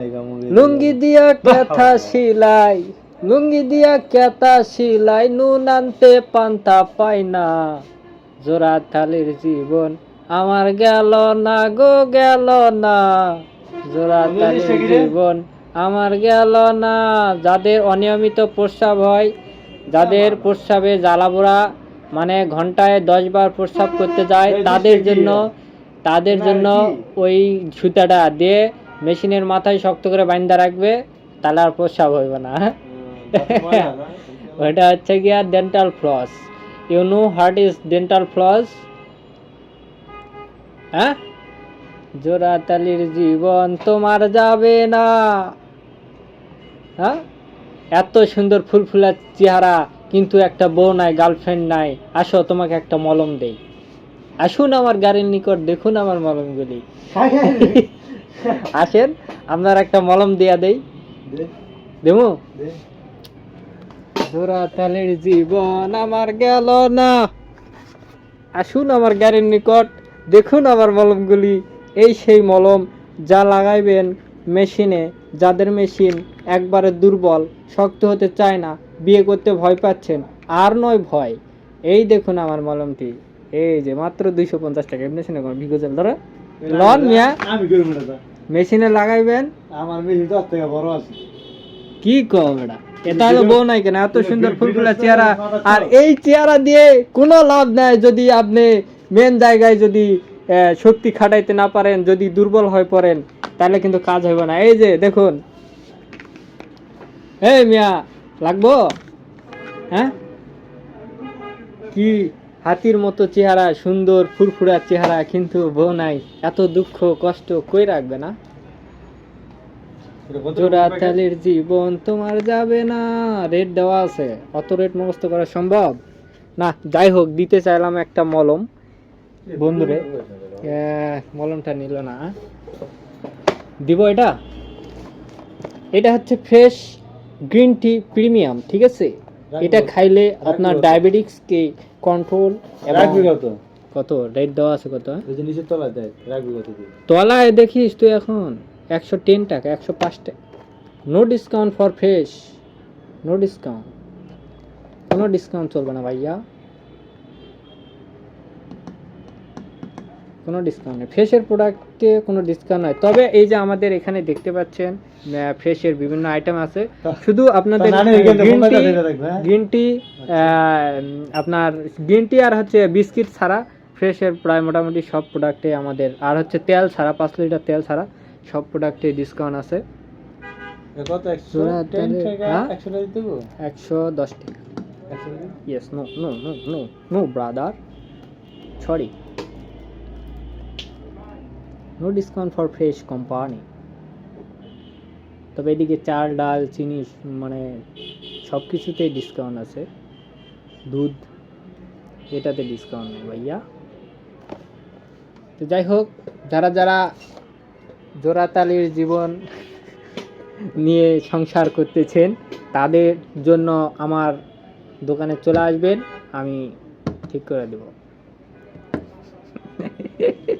লুঙ্গি দিয়া ক্যাথা সিলাই লুঙ্গি দিয়া ক্যাথা সিলাই নুন আনতে পান্তা পাই না। জোড়া থালির জীবন আমার গেল না গো গেল না। জোড়া থালির জীবন আমার গেল না। যাদের অনিয়মিত প্রস্রাব হয় যাদের প্রস্রাবে জ্বালাপোড়া মানে ঘন্টায় দশ বার প্রস্রাব করতে যায় তাদের জন্য তাদের জন্য ওই সুতাটা দিয়ে মেশিনের মাথায় শক্ত করে বাইন্দা রাখবে তাহলে আর প্রস্রাব হইবে না ওইটা হচ্ছে গিয়া dental floss you know what is dental floss হ্যাঁ? জোড়া তালির জীবন তোমার যাবে না। হ্যাঁ? এত সুন্দর ফুলফুলা চেহারা কিন্তু একটা বউ নাই গার্লফ্রেন্ড নাই। আসো তোমাকে একটা মলম দেই। আসুন আমার গাড়ির নিকট দেখুন আমার মলমগুলি। আসেন আপনার একটা মলম দিয়া দেই। দেবো? জোড়া তালের জীবন আমার গেল না। আসুন আমার গাড়ির নিকট দেখুন আমার মলমগুলি। এই সেই মলম যা লাগাইবেন মেশিনে যাদের মেশিন একবারে দুর্বল শক্ত হতে চায় না বিয়ে করতে ভয় পাচ্ছেন আর নয় ভয়। এই দেখুন আমার মলমটি। এই যে মাত্র দুইশো পঞ্চাশ টাকা এমনি শুনে ভিগোজেল ধরে। লন মিয়া আমি না তা। মেশিনে লাগাইবেন? আমার মেশিন তো থেকে বড় আছে। কি কম এটা এটা হলো বউ নাই কেন? এত সুন্দর ফুলফুলা চেহারা। আর এই চেহারা দিয়ে কোনো লাভ নাই যদি আপনি মেন জায়গায় যদি শক্তি খাটাইতে না পারেন যদি দুর্বল হয়ে পড়েন তাহলে কিন্তু কাজ হবে না। এই যে দেখুন। এই মিয়া লাগবো? হ্যাঁ? কি হাতির মতো চেহারা, সুন্দর, ফুরফুরা চেহারা কিন্তু বউ নাই। এত দুঃখ, কষ্ট কই রাখবে না? জোড়া তালের জীবন তোমার যাবে না। রেট দেওয়া আছে। অত রেট মুখস্থ করা সম্ভব? না, যাই হোক, দিতে চাইলাম একটা মলম। বন্ধুরে মলমটা নিল না। দিব এটা? এটা হচ্ছে ফ্রেশ গ্রিন টি প্রিমিয়াম, ঠিক আছে? এটা খাইলে আপনার ডায়াবেটিস কে কন্ট্রোল রাখবি কত? কত? রেট দেওয়া আছে কত? ওই যে নিচে তলায় দেয় রাখবি কত তলায় দেখিস তুই এখন একশো টেন টাকা একশো পাঁচ টাকা। No discount for fresh no discount কোনো ডিসকাউন্ট চলবে না ভাইয়া। কোনো ডিসকাউন্ট নেই। ফ্রেশের প্রোডাক্টে কোনো ডিসকাউন্ট নয় তবে এই যে আমাদের এখানে দেখতে পাচ্ছেন ফ্রেশের বিভিন্ন আইটেম আছে। শুধু আপনাদের গ্রিন টি হ্যাঁ? গ্রিন টি আপনার গ্রিন টি আর হচ্ছে বিস্কিট ছাড়া ফ্রেশের প্রায় মোটামুটি সব প্রোডাক্টে আমাদের আর হচ্ছে তেল ছাড়া পাঁচ লিটার তেল ছাড়া সব প্রোডাক্টে ডিসকাউন্ট আছে। হ্যাঁ? একশো দশ টাকা। Yes no no no no no brother sorry no discount for fresh company তবে এদিকে চাল, ডাল, চিনি মানে সব কিছুতেই ডিসকাউন্ট আছে। দুধ, এটাতে ডিসকাউন্ট নেই ভাইয়া। তো যাই হোক, যারা যারা জোড়াতালির জীবন নিয়ে সংসার করতেছেন, তাদের জন্য আমার দোকানে চলে আসবেন, আমি ঠিক করে দেবো।